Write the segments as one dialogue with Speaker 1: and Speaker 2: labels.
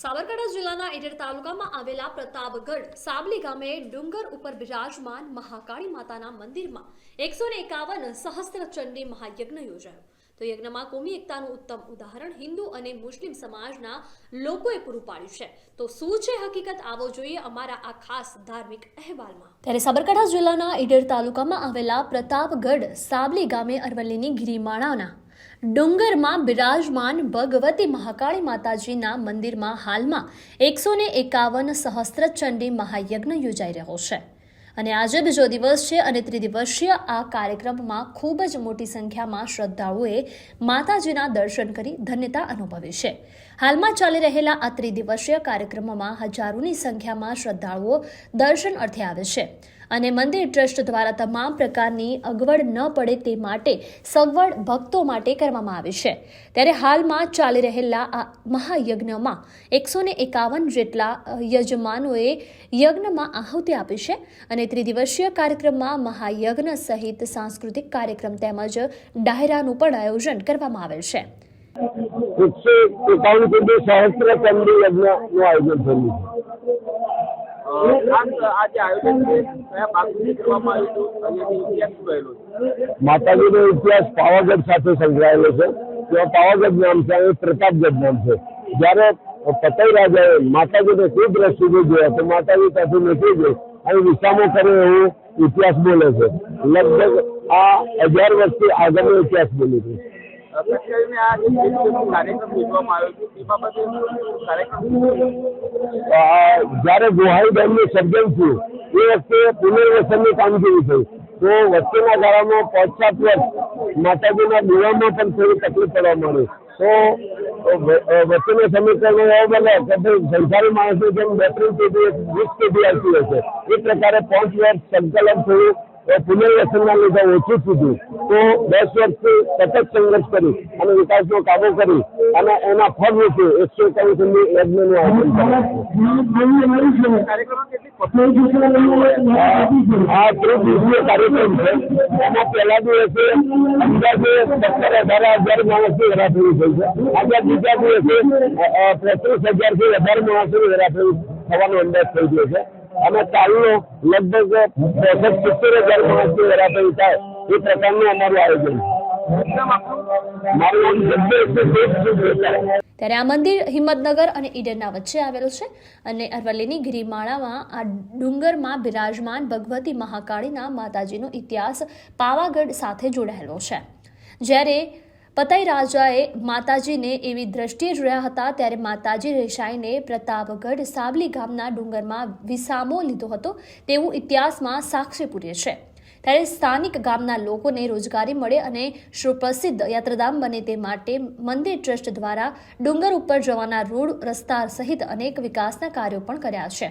Speaker 1: સાબરકાંઠા જિલ્લાના ઈડર તાલુકામાં આવેલા પ્રતાપગઢ સાબલી ગામે ડુંગર ઉપર બિરાજમાન મહાકાળી માતાના મંદિરમાં એકસો ને એકાવન સહસ્ત્રચંડી મહાયજ્ઞ યોજાયો. તો યજ્ઞમાં કોમી એકતાનું ઉત્તમ ઉદાહરણ હિન્દુ અને મુસ્લિમ સમાજના લોકોએ પૂરું પાડ્યું છે. તો શું છે હકીકત આવો જોઈએ અમારા આ ખાસ ધાર્મિક અહેવાલમાં. ત્યારે સાબરકાંઠા જિલ્લાના ઈડર તાલુકામાં આવેલા પ્રતાપગઢ સાબલી ગામે અરવલ્લીની ગિરિમાળાના ડુંગરમાં બિરાજમાન ભગવતી મહાકાળી માતાજીના મંદિરમાં હાલમાં એકસો ને એકાવન સહસ્ત્ર ચંડી મહાયજ્ઞ યોજાઈ રહ્યો છે. અને આજે બીજો દિવસ છે અને ત્રિદિવસીય આ કાર્યક્રમમાં ખૂબ જ મોટી સંખ્યામાં શ્રદ્ધાળુઓએ માતાજીના દર્શન કરી ધન્યતા અનુભવી છે. હાલમાં ચાલી રહેલા આ ત્રિદિવસીય કાર્યક્રમમાં હજારોની સંખ્યામાં શ્રદ્ધાળુઓ દર્શન અર્થે આવે છે. અને મંદિર ટ્રસ્ટ દ્વારા તમામ પ્રકારની અગવડ ન પડે તે માટે સગવડ ભક્તો માટે કરવામાં આવે છે. ત્યારે હાલમાં ચાલી રહેલા આ મહાયજ્ઞમાં એકસો ને એકાવન જેટલા યજમાનોએ યજ્ઞમાં આહુતિ આપી છે અને ત્રિદિવસીય કાર્યક્રમમાં મહાયજ્ઞ સહિત સાંસ્કૃતિક કાર્યક્રમ તેમજ ડાયરાનું પણ આયોજન કરવામાં આવેલ છે.
Speaker 2: એકસો એકાવન સુધી સહસ્ત્ર ચંડી યજ્ઞનું આયોજન થયું છે. માતાજીનો ઇતિહાસ પાવાગઢ સાથે સંકળાયેલો છે. તેમાં પાવાગઢ નામ છે અને પ્રતાપગઢ નામ છે. જ્યારે પતઈ રાજાએ માતાજીને ખૂબ દ્રષ્ટિથી જોયા, તો માતાજી ત્યાંથી નીકળી ગઈ અને વિસામો કરે એવું ઇતિહાસ બોલે છે. લગભગ આ હજાર વર્ષથી આગળનો ઇતિહાસ બોલી છે. ડેમ જ્યારે ગોહાઈ ડેમનું સર્જન થયું, એ વખતે પુનર્વસનની કામગીરી થઈ. તો વચ્ચેના ગાળામાં પાંચ સાત વર્ષ માતાજીના દેવામાં પણ થોડી તકલીફ પડવા માંડી. તો વચ્ચેના સમીકરણો એવો બને કે ભાઈ સંસારી માણસની જેમ બે ત્રણ પેઢી વીસ પેઢી આવતી હશે એ પ્રકારે પાંચ વર્ષ સંકલન થયું. અ, પુનર્વસનના લીધે ઓછું થયું. તો દસ વર્ષથી સતત સંઘર્ષ કરી અને વિકાસનો કાબુ કરી અને એના ફળ રૂપે એકસો એકાવન સુધી યજ્ઞનું આયોજન આ ત્રીસ દિવસીય કાર્યક્રમ છે. એના પહેલા દિવસે અંદાજે સત્તર અઢાર હજાર માણસની હેરાફેરી થઈ છે. આજે બીજા દિવસે હજાર હજારથી વધારે માણસોની હેરાફેરી થવાનો અંદાજ થઈ ગયો છે. અને કાલનો લગભગ પોસઠ સિત્તેર હજાર માણસની હેરાફેરી થાય. એ પ્રકારનું અમારું આયોજન.
Speaker 1: ત્યારે આ મંદિર હિંમતનગર અને ઈડરના વચ્ચે આવેલું છે અને અરવલ્લીની ગિરિમાળામાં આ ડુંગરમાં બિરાજમાન ભગવતી મહાકાળીના માતાજીનો ઇતિહાસ પાવાગઢ સાથે જોડાયેલો છે. જ્યારે પતઈ રાજાએ માતાજીને એવી દ્રષ્ટિએ જોયા હતા ત્યારે માતાજી રેશાઈને પ્રતાપગઢ સાબલી ગામના ડુંગરમાં વિસામો લીધો હતો તેવું ઇતિહાસમાં સાક્ષી પૂરે છે. ત્યારે સ્થાનિક ગામના લોકોને રોજગારી મળે અને સુપ્રસિદ્ધ યાત્રાધામ બને તે માટે મંદિર ટ્રસ્ટ દ્વારા ડુંગર ઉપર જવાના રોડ, રસ્તા સહિત અનેક વિકાસના કાર્યો પણ કર્યા છે.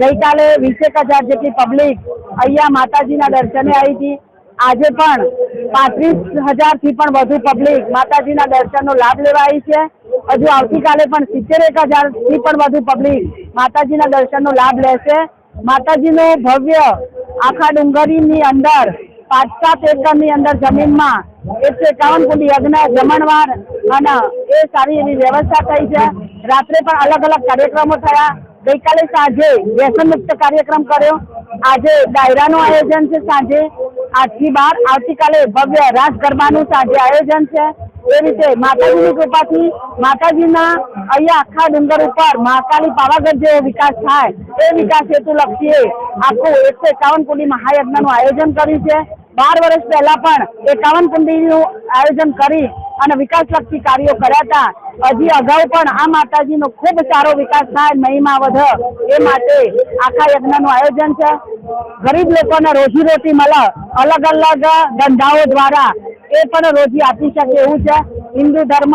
Speaker 3: ગઈકાલે વીસેક હજાર જેટલી પબ્લિક અહીંયા માતાજીના દર્શને આવી હતી. આજે પણ પાંત્રીસ હજારથી પણ વધુ પબ્લિક માતાજીના દર્શનનો લાભ લેવા આવી છે. હજુ આવતીકાલે પણ સિત્તેર એક હજારથી પણ વધુ પબ્લિક માતાજીના દર્શનનો લાભ લેશે. માતાજીનું ભવ્ય આખા ડુંગરીની અંદર, પાંચ સાત એકરની અંદર જમીનમાં એકસો એકાવન કુંડી યજ્ઞ, જમણવાર, અને એ સારી એવી વ્યવસ્થા થઈ છે. રાત્રે પણ અલગ અલગ કાર્યક્રમો થયા. ગઈકાલે સાંજે વ્યસન કાર્યક્રમ કર્યો. આજે ડાયરાનું આયોજન છે સાંજે આજથી બાર. આવતીકાલે ભવ્ય રાસ ગરબાનું સાંજે આયોજન છે. એ રીતે માતાજીની કૃપાથી માતાજીના અહીંયા આખા ડુંગર ઉપર મહાકાલી પાવાગઢ જેવો વિકાસ થાય એ વિકાસ હેતુ લક્ષીએ આખું એકસો એકાવન કુંડી મહાયજ્ઞનું આયોજન કર્યું છે. બાર વર્ષ પહેલા પણ એકાવન કુંડીનું આયોજન કરી અને વિકાસલક્ષી કાર્યો કર્યા હતા. હજી અગાઉ પણ આ માતાજીનો ખૂબ સારો વિકાસ થાય, મહિમા વધ, એ માટે આખા યજ્ઞનું આયોજન છે. ગરીબ લોકોને રોજીરોટી મળે, અલગ અલગ ધંધાઓ દ્વારા એ પણ રોજી આપી શકે એવું છે. હિન્દુ ધર્મ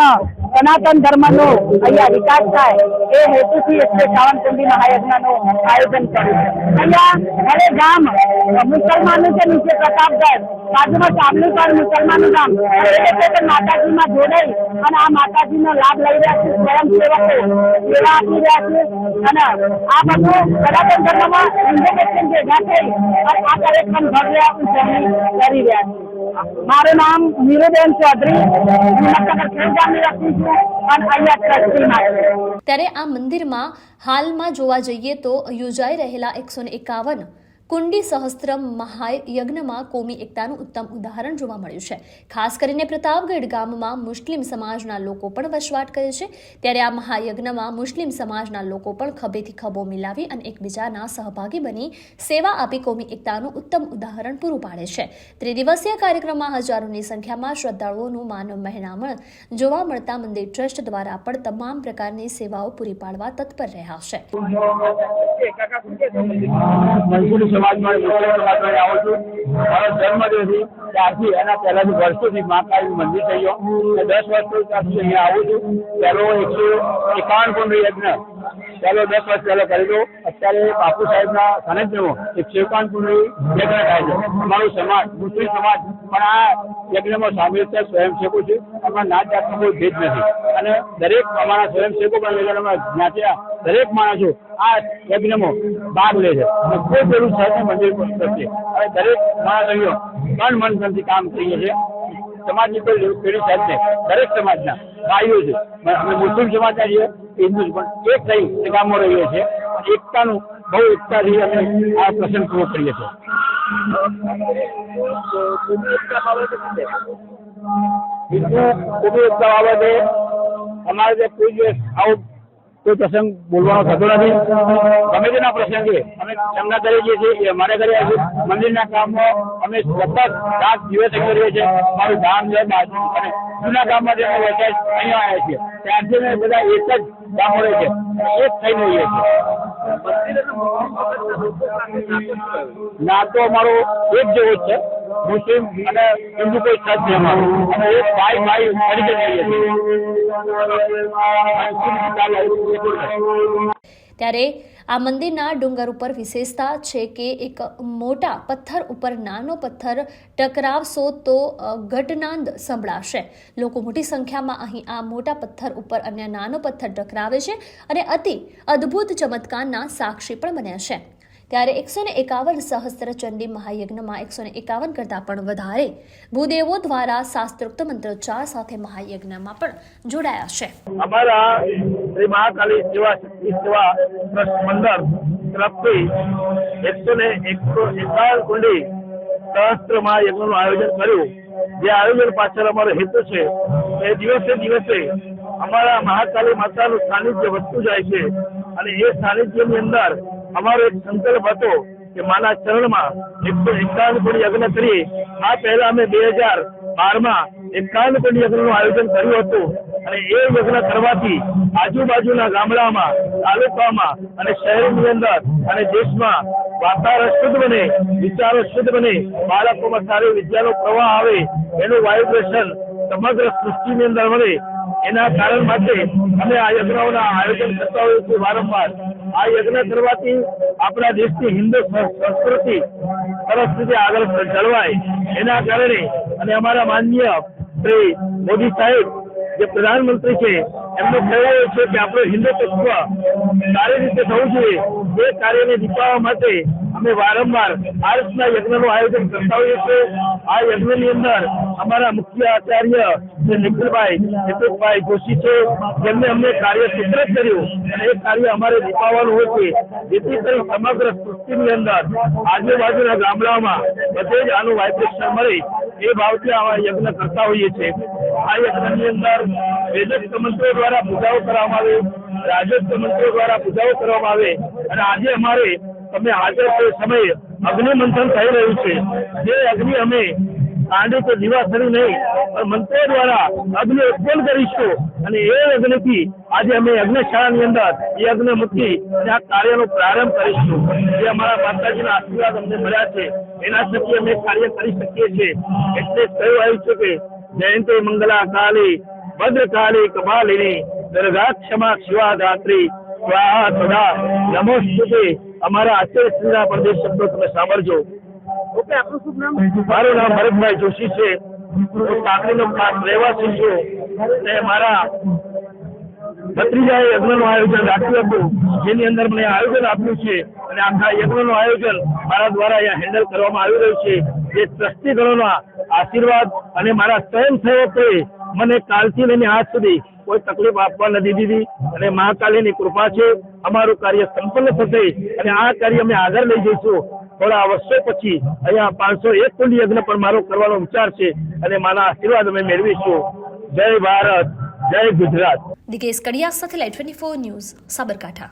Speaker 3: સનાતન ધર્મનો અહીંયા વિકાસ થાય એ હેતુથી એટલે એકાવન કુંડી આયોજન કર્યું અહીંયા હવે ગામ મુસલમાનો છે નીચે પ્રતાપગઢ બાજુમાં સામનું પણ મુસલમાનનું ગામ એટલે પણ માતાજીમાં જોડાઈ અને આ માતાજીનો લાભ લઈ રહ્યા છે સ્વયંસેવકો. સેવા આપી રહ્યા છે અને આ બધું સનાતન ધર્મમાં મુસ્લિમ ભેગા થઈ અને આ કાર્યક્રમ ભવ્ય ઉજવણી કરી રહ્યા છે. મારું નામ નીરુબેન ચૌધરી.
Speaker 1: ત્યારે આ મંદિરમાં હાલમાં જોવા જઈએ તો યોજાઈ રહેલા એકસો એકાવન કુંડી સહસ્ત્રમ મહાયજ્ઞમાં કોમી એકતાનું ઉત્તમ ઉદાહરણ જોવા મળ્યું છે ખાસ કરીને પ્રતાપગઢ ગામમાં મુસ્લિમ સમાજના લોકો પણ વસવાટ કરે છે ત્યારે આ મહાયજ્ઞમાં મુસ્લિમ સમાજના લોકો પણ ખભેથી ખભો મિલાવી અને એકબીજાના સહભાગી બની સેવા આપી કોમી એકતાનું ઉત્તમ ઉદાહરણ પૂરું પાડે છે ત્રિદિવસીય કાર્યક્રમમાં હજારોની સંખ્યામાં શ્રદ્ધાળુઓનું માનવ મહેનામણ જોવા મળતા મંદિર ટ્રસ્ટ દ્વારા પણ તમામ પ્રકારની સેવાઓ પૂરી પાડવા તત્પર રહ્યા છે
Speaker 4: સમાજમાં આવું છું. મારો જન્મદિવસથી ત્યારથી એના પહેલાથી વર્ષોથી મહાકાળી મંદિર થઈ ગયો. દસ વર્ષથી ત્યારથી આવું છું. પહેલો એકસો એકાવન કુંડ યજ્ઞ. પહેલો દસ વર્ષ પહેલો કરેલો અત્યારે બાપુ સાહેબના સાનિધ્યમાં એક શિવકાન કુંડ યજ્ઞ થાય છે. અમારો સમાજ, મુસ્લિમ સમાજ પણ આ યજ્ઞમાં સામેલ છે, સ્વયંસેવકો છે. અમારા નાત જાતનો કોઈ ભેદ નથી. અને દરેક અમારા સ્વયંસેવકો પણ મેળામાં જ્ઞાતિયા દરેક માણસો આ યજ્ઞમાં ભાગ લે છે. અને કોઈ પેલું સહજ મંદિર પ્રત્યે. અને દરેક માણસ અહીંયા મન મન ધનથી કામ કરીએ છીએ સમાજની કોઈ પેઢી છે દરેક સમાજના ભાઈઓ છે. અમે મુસ્લિમ સમાજના છીએ હિન્દુ પણ એક થઈ ગામમાં રહીએ છીએ એકતાનું બહુ એકતાથી અમે આ પ્રસંગ પૂરો કરીએ છીએ. બીજું ખૂબ એકતા બાબતે અમારે ત્યાં કોઈ દિવસ આવું કોઈ પ્રસંગ બોલવાનો થતો નથી. ગમે તેના પ્રસંગે અમે એમના કરીએ છીએ અમારા ઘરે મંદિરના કામમાં અમે સતત રાત દિવસ કરીએ છીએ. મારું ગામ છે, બાજુ, અને જૂના ગામમાંથી અમે વચ્ચે અહીંયા આવ્યા છીએ. ત્યારથી અમે બધા એક જ ગામ છે. એક થઈને હોઈએ છીએ. નાતો અમારો એક જેવો છે. મુસ્લિમ અને હિન્દુ કોઈ સજ છે અમારો. અને એક ભાઈ ભાઈ તરીકે જઈએ છીએ.
Speaker 1: ત્યારે આ મંદિરના ડુંગર ઉપર વિશેષતા છે કે એક મોટા પથ્થર ઉપર નાનો પથ્થર ટકરાવશો તો ઘટનાંદ સંભળાશે. લોકો મોટી સંખ્યામાં અહીં આ મોટા પથ્થર ઉપર અન્ય નાનો પથ્થર ટકરાવે છે અને અતિ અદ્ભુત ચમત્કારના સાક્ષી પણ બન્યા છે. ત્યારે એકસો ને એકાવન સહસ્ત્ર ચંડી મહાયજ્ઞમાં એકસો ને એકાવન કરતાં પણ વધારે ભૂદેવો દ્વારા શાસ્ત્રોક્ત મંત્રોચ્ચાર સાથે મહાયજ્ઞમાં પણ જોડાયા છે.
Speaker 5: અમારા શ્રી મહાકાલી સેવા સેવા ટ્રસ્ટ મંડળ તરફથી એકસો ને એકસો એકાવન કુંડી સહસ્ત્ર મહાયજ્ઞનું આયોજન કર્યું. જે આયોજન પાછળ અમારો હેતુ છે એ દિવસે દિવસે અમારા મહાકાલી માતાનું સાનિધ્ય વધતું જાય છે અને એ સાનિધ્યની અંદર અમારો એક સંકલ્પ હતો કે માના ચરણમાં એકસો એકાવન કુંડી યજ્ઞ કરીએ આ પહેલા અમે બે હજાર બારમાં એકાવન કુંડી યજ્ઞનું આયોજન કર્યું હતું. અને એ યજ્ઞ કરવાથી આજુબાજુના ગામડામાં, તાલુકામાં અને શહેરની અંદર અને દેશમાં વાતાવરણ શુદ્ધ બને, વિચારો શુદ્ધ બને, બાળકોમાં સારી વિદ્યાનો પ્રવાહ આવે, એનું વાઇબ્રેશન સમગ્ર સૃષ્ટિની અંદર મળે એના કારણ માટે અમે આ યજ્ઞોના આયોજન કરતા હોઈએ છીએ વારંવાર. આ યજ્ઞ કરવાથી આપણા દેશની હિન્દુ સંસ્કૃતિ સરસ રીતે આગળ જળવાય. એના કારણે અને અમારા માનનીય શ્રી મોદી સાહેબ, જે પ્રધાનમંત્રી છે, એમનો કહેવાયો છે કે આપણું હિન્દુ તત્વ સારી રીતે થવું જોઈએ. એ કાર્યને દીપાવવા માટે અમે વારંવાર આ રીતના યજ્ઞનું આયોજન કરતા હોઈએ છીએ. આ યજ્ઞની અંદર અમારા મુખ્ય આચાર્ય શ્રી નિખિલભાઈ હિતેશભાઈ જોશી છે, જેમને અમને કાર્ય સૂત્ર કર્યું અને એ કાર્ય અમારે દીપાવવાનું હોય છે. જેથી કરી સમગ્ર સૃષ્ટિની અંદર આજુબાજુના ગામડાઓમાં બધે જ આનું વાઇબ્રેશન મળે એ ભાવથી આવા યજ્ઞ કરતા હોઈએ છીએ. આ યજ્ઞની અંદર વેદક મંત્રો દ્વારા પૂજાઓ કરવામાં આવે રાજસ્વ મંત્રો દ્વારા પૂજાઓ કરવામાં આવે અને આજે અમારે તમે હાજર તે સમયે અગ્નિ મંથન થઈ રહ્યું છે, જે અગ્નિ અમે કાંડે તો દિવાસરી નહીં, પણ મંત્રો દ્વારા અગ્નિ ઉત્પન્ન કરીશું અને એ યજ્ઞથી આજે અમે યજ્ઞશાળાની અંદર એ અગ્નિ મૂકી આ કાર્યનો પ્રારંભ કરીશું. જે અમારા માતાજીના આશીર્વાદ અમને મળ્યા છે, એના થકી અમે કાર્ય કરી શકીએ છીએ. એટલે કહ્યું આવ્યું છે કે, જયંતિ મંગલા કાલી ભદ્રકાળી કપાલિની દર્ગાક્ષમા શિવા ધાત્રી સ્વાહા સદા, નમોસ્તુતે અમારા આચાર્યશ્રીના પ્રદેશ શબ્દો તમે સાંભળજો.
Speaker 4: ઓકે આપનું શુભ નામ?
Speaker 5: મારું નામ ભરતભાઈ જોશી છે. હું સાંકળીનો ખાસ રહેવાસી છું. અને મારા ભત્રીજાએ યજ્ઞનું આયોજન રાખ્યું હતું. જેની અંદર મને આયોજન આપ્યું છે. અને આખા યજ્ઞનું આયોજન મારા દ્વારા અહીંયા હેન્ડલ કરવામાં આવી રહ્યું છે. જે ટ્રસ્ટીગણોના આશીર્વાદ અને મારા સ્વયંસેવકોએ મને કાલથી લઈને આજ સુધી કોઈ તકલીફ આપવા નથી દીધી અને મહાકાલીની કૃપા છે, અમારું કાર્ય સંપન્ન થશે અને આ કાર્ય અમે આગળ લઈ જઈશું. થોડા વર્ષો પછી અહીંયા પાંચસો એક કુંડ યજ્ઞ પણ મારો કરવાનો વિચાર છે અને મારા આશીર્વાદ અમે મેળવીશું. જય ભારત, જય ગુજરાત.
Speaker 1: દિગેશ કડિયા સાથે live twenty four news, Sabarkantha.